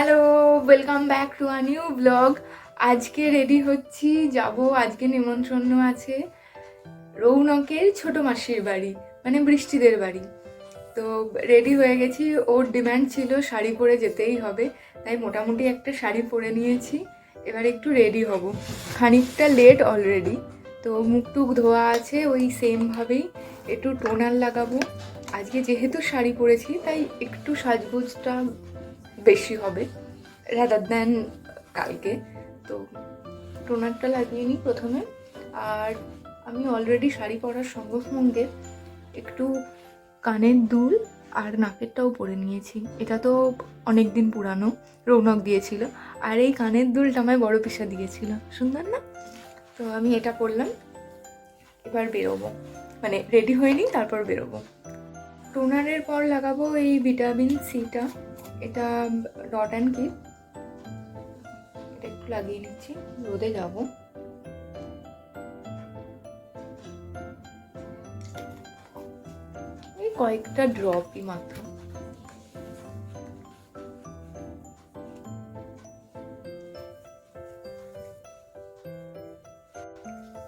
Hello welcome back to a new blog আজকে ready হচ্ছি, যাব, আজকে নিমন্ত্রণ আছে রৌনকের ছোট মাসির বাড়ি মানে বৃষ্টিদের বাড়ি। তো রেডি হয়ে গেছি, ওর ডিমান্ড ছিল শাড়ি পরে যেতেই হবে, তাই মোটামুটি একটা শাড়ি পরে নিয়েছি, এবার একটু রেডি হব। খানিকটা লেট অলরেডি তো মুখ টুক ধোয়া আছে, ওই সেমভাবেই একটু টোনার লাগাবো। আজকে যেহেতু শাড়ি পরেছি, তাই একটু সাজগোজটা বেশি হবে রাদার দেন কালকে। তো টোনারটা লাগিয়ে নিই প্রথমে। আর আমি অলরেডি শাড়ি পরার সঙ্গে সঙ্গে একটু কানের দুল আর নাকেরটাও পরে নিয়েছি। এটা তো অনেক দিন পুরানো, রৌনক দিয়েছিল। আর এই কানের দুলটা আমায় বড় পিসা দিয়েছিল। সুন্দর না? তো আমি এটা পরলাম। এবার বেরোবো। মানে রেডি হয়ে নিই তারপর বেরোবো। টোনারের পর লাগাবো এই ভিটামিন সিটা এটা ডট অ্যান্ড কিপ এটা একটু লাগিয়ে নিচ্ছি, রোদে যাব। এই কয়েকটা ড্রপই মাত্র।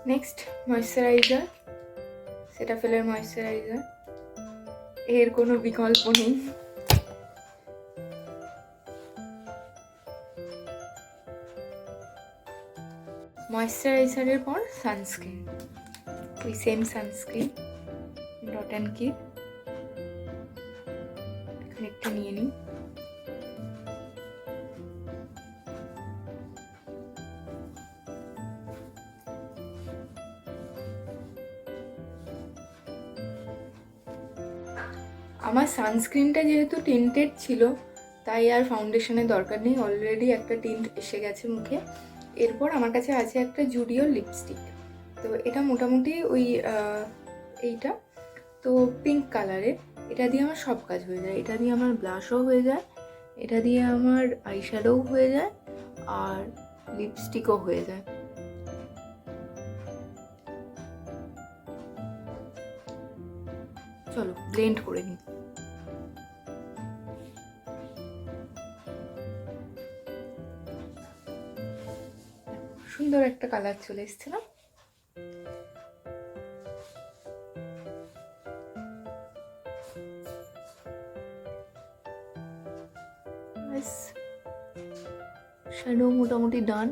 Next moisturiser. সেটা ফেলের ময়শ্চারাইজার। এর কোনো বিকল্প নেই। ময়শ্চারাইজারের পর সানস্ক্রিন ওই সেম সানস্ক্রিন ডট অ্যান্ড এখানে একটু নিয়ে নিই। আমার সানস্ক্রিনটা যেহেতু টিন্টেড ছিল, তাই আর ফাউন্ডেশনের দরকার নেই। অলরেডি একটা টিন্ট এসে গেছে মুখে। এরপর আমার কাছে আছে একটা জুডিও লিপস্টিক তো এটা মোটামুটি ওই এইটা। তো পিঙ্ক কালারের এটা দিয়ে আমার সব কাজ হয়ে যায়। এটা দিয়ে আমার ব্লাশও হয়ে যায়। এটা দিয়ে আমার আইশ্যাডোও হয়ে যায়। আর লিপস্টিকও হয়ে যায়। চলো ব্লেন্ড করে নিই। সুন্দর একটা কালার চলে এসছে না শ্যাডো মোটামুটি ডান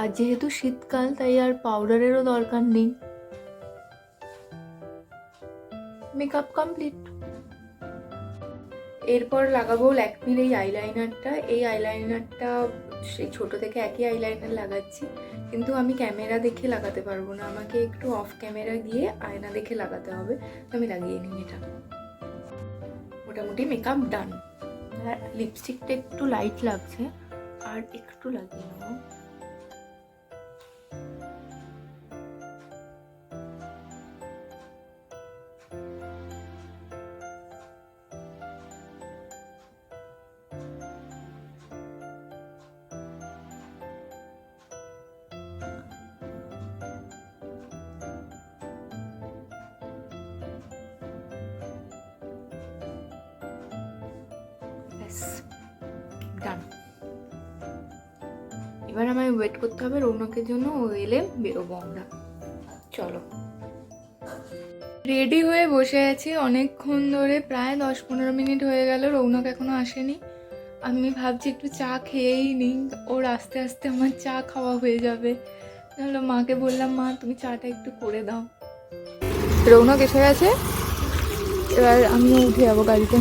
আর যেহেতু শীতকাল, তাই আর পাউডারেরও দরকার নেই। মেকআপ কমপ্লিট এরপর লাগাবো ল্যাকমির এই আইলাইনারটা এই আইলাইনারটা সেই ছোট থেকে একই আইলাইনার লাগাচ্ছি। কিন্তু আমি ক্যামেরা দেখে লাগাতে পারব না। আমাকে একটু অফ ক্যামেরা গিয়ে আয়না দেখে লাগাতে হবে। আমি লাগিয়ে নিই এটা। মোটামুটি মেকআপ ডান লিপস্টিকটা একটু লাইট লাগছে। আর একটু লাগিয়ে নেব। ব্যাস ডান এবার আমায় ওয়েট করতে হবে, রৌনকের জন্য ও এলে বেরোবো আমরা। চলো। রেডি হয়ে বসে আছি অনেকক্ষণ ধরে, প্রায় দশ পনেরো মিনিট হয়ে গেল, রৌনক এখনও আসেনি। আমি ভাবছি একটু চা খেয়েই নিই, ওর আস্তে আস্তে আমার চা খাওয়া হয়ে যাবে। তাহলে মাকে বললাম, মা, তুমি চাটা একটু করে দাও। রৌনক এসে গেছে। এবার আমিও উঠে যাব গাড়িতে।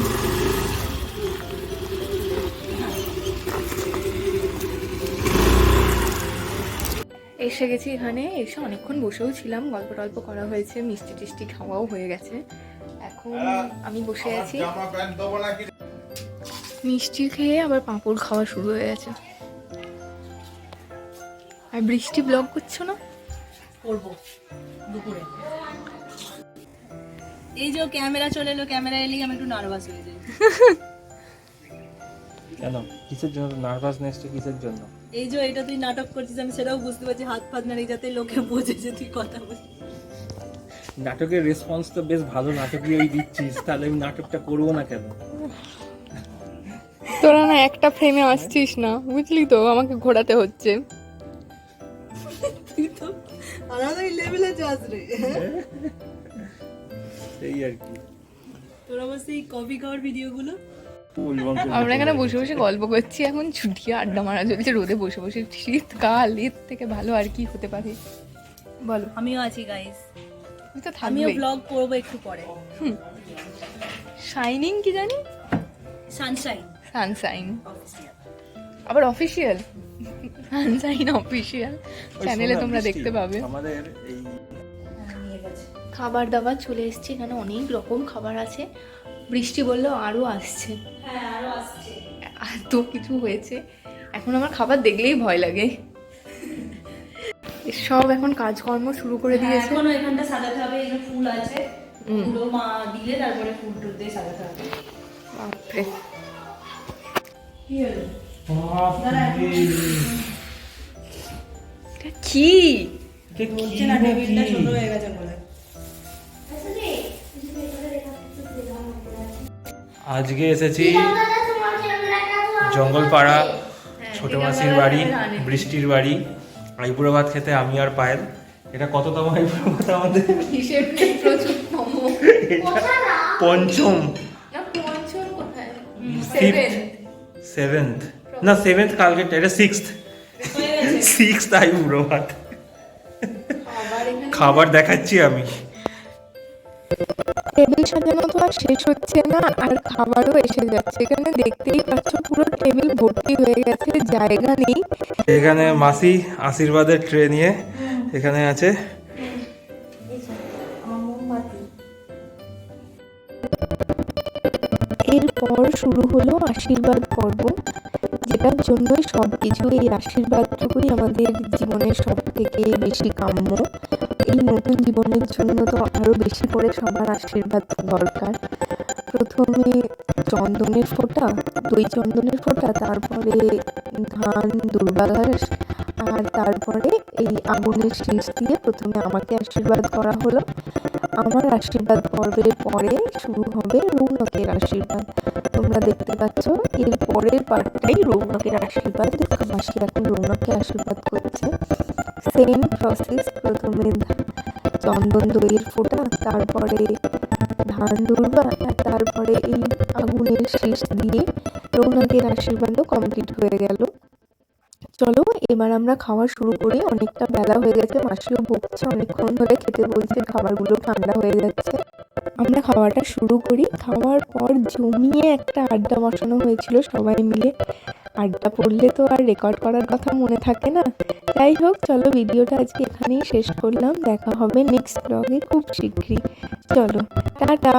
এসে গেছি এখানে এসে অনেকক্ষণ বসেও ছিলাম গল্প টল্প করা হয়েছে মিষ্টি টিষ্টি খাওয়াও হয়ে গেছে। এখন আমি বসে আছি। মিষ্টি খেয়ে আবার পাঁপড় খাওয়া শুরু হয়ে গেছে। আর বৃষ্টি ব্লগ করছ না? করব দুপুরে। এই যে ক্যামেরা চলে এলো ক্যামেরা এলেই আমি একটু নার্ভাস হয়ে যাই। কেন? কিসের জন্য? নার্ভাসনেসটা কিসের জন্য? এই যে এটা তুই নাটক করছিস আমি সেটাও বুঝতে পারছি হাত ফাত নাড়ি যাতে লোকে বোঝে যে তুই কথা বলছিস নাটকের রেসপন্স তো বেশ ভালো নাটকীয়ই দিচ্ছিস তাহলে আমি নাটকটা করব না কেন? তোরা না একটা ফ্রেমে আসছিস না বুঝলি তো আমাকে ঘোরাতে হচ্ছে। তুই তো আলাদাই লেভেলে যাস রে। এই আর কি। তোর আবার সেই কফি খাওয়ার ভিডিওগুলো আমরা এখানে বসে বসে গল্প করছি এখন ছুটি আড্ডা মারা চলছে রোদে বসে বসে শীতকাল এর থেকে ভালো আর কি হতে পারে? বলো। আমিও আছি গাইস তো আমিও ব্লগ করব একটু পরে। শাইনিং কি জানি? সানশাইন সানসাইন আবার অফিসিয়াল সানসাইন অফিসিয়াল চ্যানেলে তোমরা দেখতে পাবে। আমাদের এই খাবার দাবার চলে এসছে এখানে অনেক রকম খাবার আছে। বৃষ্টি বলল আরও আসছে। হ্যাঁ আরও আসছে। কিছু হয়েছে। এখন আমার খাবার দেখলেই ভয় লাগে। সব এখন কাজকর্ম শুরু করে হ্যাঁ, দিয়েছে। এখনও এখানটা সাজাতে হবে এখানে ফুল আছে। মা দিলে তারপরে ফুল টুল দিয়ে সাজাতে হবে। বাপরে। কি হলো? কি? বলছে না টেবিলটা ছোট হয়ে গেছে বলে। আজকে এসেছি জঙ্গলপাড়া ছোট মাসির বাড়ি বৃষ্টির বাড়ি আইবুড়ো ভাত খেতে আমি আর পায়েল। এটা কততম আইবুড়ো ভাত আমাদের? পঞ্চম। সেভেন্থ। না সেভেন্থ কালকে এটা সিক্সথ। হয়ে গেছে সিক্সথ আইবুড়ো ভাত। খাবার দেখাচ্ছি আমি। টেবিল সাজানো তো আর শেষ হচ্ছে না আর খাবারও এসে যাচ্ছে। এখানে দেখতেই পাচ্ছ পুরো টেবিল ভর্তি হয়ে গেছে জায়গা নেই। এখানে মাসি আশীর্বাদের ট্রে নিয়ে এখানে আছে। এরপর শুরু হলো আশীর্বাদ পর্ব। যেটার জন্যই সব কিছু এই আশীর্বাদটুকুই আমাদের জীবনের সব থেকে বেশি কাম্য। এই নতুন জীবনের জন্য তো আরও বেশি করে সবার আশীর্বাদ দরকার। প্রথমে চন্দনের ফোঁটা, দই চন্দনের ফোঁটা, তারপরে ধান, দুর্বা ঘাস, আর তারপরে এই আগুনের শীষ দিয়ে প্রথমে আমাকে আশীর্বাদ করা হলো। আমার আশীর্বাদ পর্বের পরে শুরু হবে রৌনকের আশীর্বাদ। তোমরা দেখতে পাচ্ছ, এর পরের পার্টটাই রৌনকের আশীর্বাদ। মাসি এখন রৌনককে আশীর্বাদ করছে। সেম প্রসেস, প্রথমে চন্দন দইয়ের ফোঁটা, তারপরে ধান, দুর্বা, আর তারপরে এই আগুনের শীষ দিয়ে রৌনকের আশীর্বাদও কমপ্লিট হয়ে গেল। চলো, এবার আমরা খাওয়া শুরু করি। অনেকটা বেলা হয়ে গেছে, মাসিও ভুগছে অনেকক্ষণ ধরে খেতে বলছে, খাবারগুলো ঠান্ডা হয়ে যাচ্ছে। আমরা খাওয়াটা শুরু করি। খাওয়ার পর জমিয়ে একটা আড্ডা বসানো হয়েছিল সবাই মিলে। আড্ডা পড়লে তো আর রেকর্ড করার কথা মনে থাকে না। যাই হোক, চলো ভিডিওটা আজকে এখানেই শেষ করলাম। দেখা হবে নেক্সট ব্লগে খুব শীঘ্রই। চলো, টাটা!